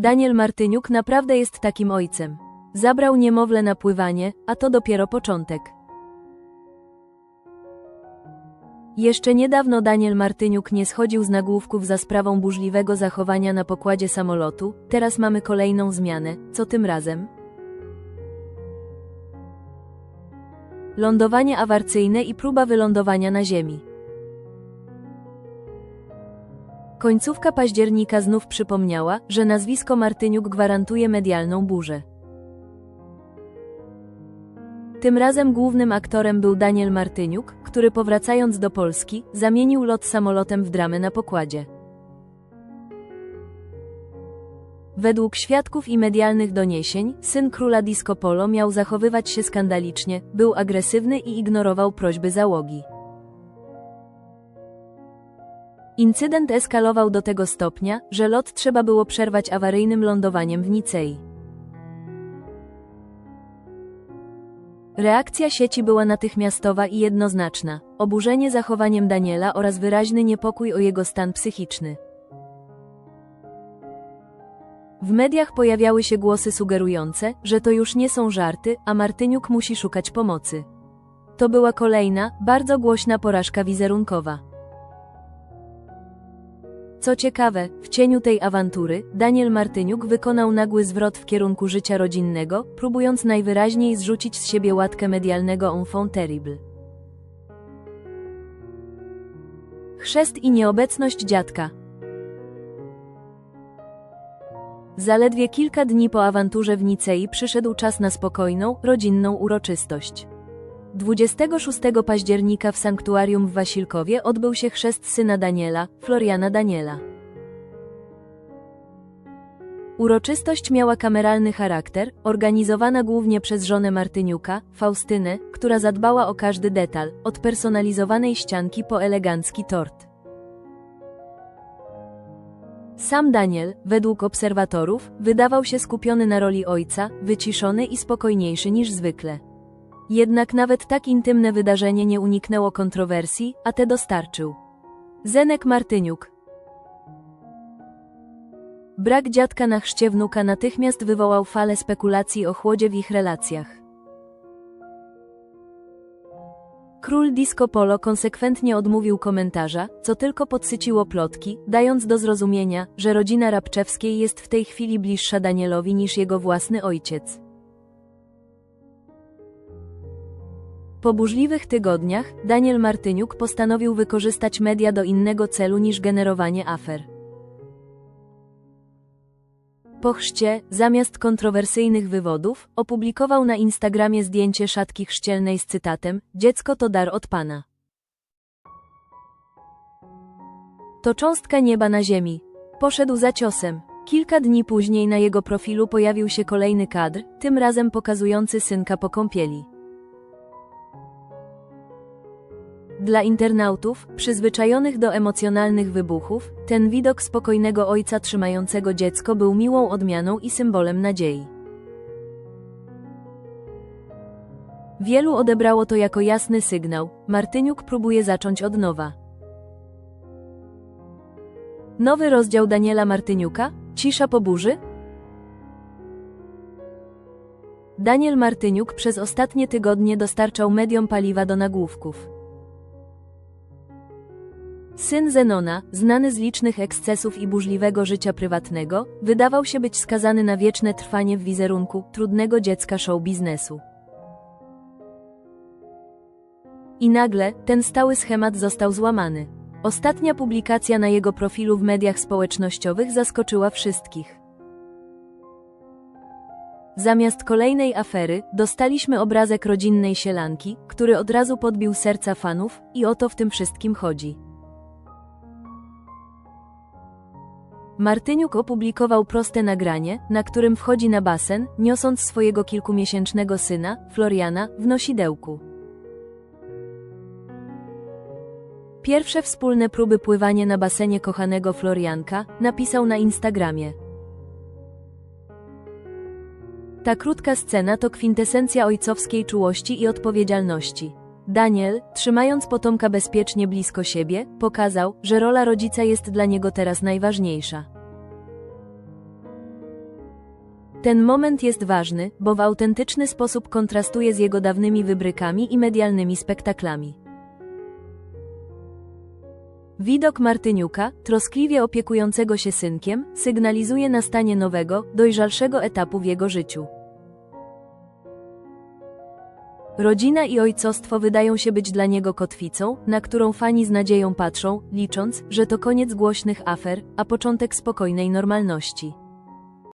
Daniel Martyniuk naprawdę jest takim ojcem. Zabrał niemowlę na pływanie, a to dopiero początek. Jeszcze niedawno Daniel Martyniuk nie schodził z nagłówków za sprawą burzliwego zachowania na pokładzie samolotu, teraz mamy kolejną zmianę, co tym razem? Lądowanie awaryjne i próba wylądowania na ziemi. Końcówka października znów przypomniała, że nazwisko Martyniuk gwarantuje medialną burzę. Tym razem głównym aktorem był Daniel Martyniuk, który powracając do Polski, zamienił lot samolotem w dramę na pokładzie. Według świadków i medialnych doniesień, syn króla disco polo miał zachowywać się skandalicznie, był agresywny i ignorował prośby załogi. Incydent eskalował do tego stopnia, że lot trzeba było przerwać awaryjnym lądowaniem w Nicei. Reakcja sieci była natychmiastowa i jednoznaczna. Oburzenie zachowaniem Daniela oraz wyraźny niepokój o jego stan psychiczny. W mediach pojawiały się głosy sugerujące, że to już nie są żarty, a Martyniuk musi szukać pomocy. To była kolejna, bardzo głośna porażka wizerunkowa. Co ciekawe, w cieniu tej awantury, Daniel Martyniuk wykonał nagły zwrot w kierunku życia rodzinnego, próbując najwyraźniej zrzucić z siebie łatkę medialnego enfant terrible. Chrzest i nieobecność dziadka. Zaledwie kilka dni po awanturze w Nicei przyszedł czas na spokojną, rodzinną uroczystość. 26 października w sanktuarium w Wasilkowie odbył się chrzest syna Daniela, Floriana Daniela. Uroczystość miała kameralny charakter, organizowana głównie przez żonę Martyniuka, Faustynę, która zadbała o każdy detal, od personalizowanej ścianki po elegancki tort. Sam Daniel, według obserwatorów, wydawał się skupiony na roli ojca, wyciszony i spokojniejszy niż zwykle. Jednak nawet tak intymne wydarzenie nie uniknęło kontrowersji, a te dostarczył. Zenek Martyniuk. Brak dziadka na chrzcie wnuka natychmiast wywołał falę spekulacji o chłodzie w ich relacjach. Król disco polo konsekwentnie odmówił komentarza, co tylko podsyciło plotki, dając do zrozumienia, że rodzina Rabczewskiej jest w tej chwili bliższa Danielowi niż jego własny ojciec. Po burzliwych tygodniach, Daniel Martyniuk postanowił wykorzystać media do innego celu niż generowanie afer. Po chrzcie, zamiast kontrowersyjnych wywodów, opublikował na Instagramie zdjęcie szatki chrzcielnej z cytatem Dziecko to dar od Pana. To cząstka nieba na ziemi. Poszedł za ciosem. Kilka dni później na jego profilu pojawił się kolejny kadr, tym razem pokazujący synka po kąpieli. Dla internautów, przyzwyczajonych do emocjonalnych wybuchów, ten widok spokojnego ojca trzymającego dziecko był miłą odmianą i symbolem nadziei. Wielu odebrało to jako jasny sygnał, Martyniuk próbuje zacząć od nowa. Nowy rozdział Daniela Martyniuka? Cisza po burzy? Daniel Martyniuk przez ostatnie tygodnie dostarczał mediom paliwa do nagłówków. Syn Zenona, znany z licznych ekscesów i burzliwego życia prywatnego, wydawał się być skazany na wieczne trwanie w wizerunku trudnego dziecka show biznesu. I nagle, ten stały schemat został złamany. Ostatnia publikacja na jego profilu w mediach społecznościowych zaskoczyła wszystkich. Zamiast kolejnej afery, dostaliśmy obrazek rodzinnej sielanki, który od razu podbił serca fanów, i o to w tym wszystkim chodzi. Martyniuk opublikował proste nagranie, na którym wchodzi na basen, niosąc swojego kilkumiesięcznego syna, Floriana, w nosidełku. Pierwsze wspólne próby pływania na basenie kochanego Florianka napisał na Instagramie. Ta krótka scena to kwintesencja ojcowskiej czułości i odpowiedzialności. Daniel, trzymając potomka bezpiecznie blisko siebie, pokazał, że rola rodzica jest dla niego teraz najważniejsza. Ten moment jest ważny, bo w autentyczny sposób kontrastuje z jego dawnymi wybrykami i medialnymi spektaklami. Widok Martyniuka, troskliwie opiekującego się synkiem, sygnalizuje nastanie nowego, dojrzalszego etapu w jego życiu. Rodzina i ojcostwo wydają się być dla niego kotwicą, na którą fani z nadzieją patrzą, licząc, że to koniec głośnych afer, a początek spokojnej normalności.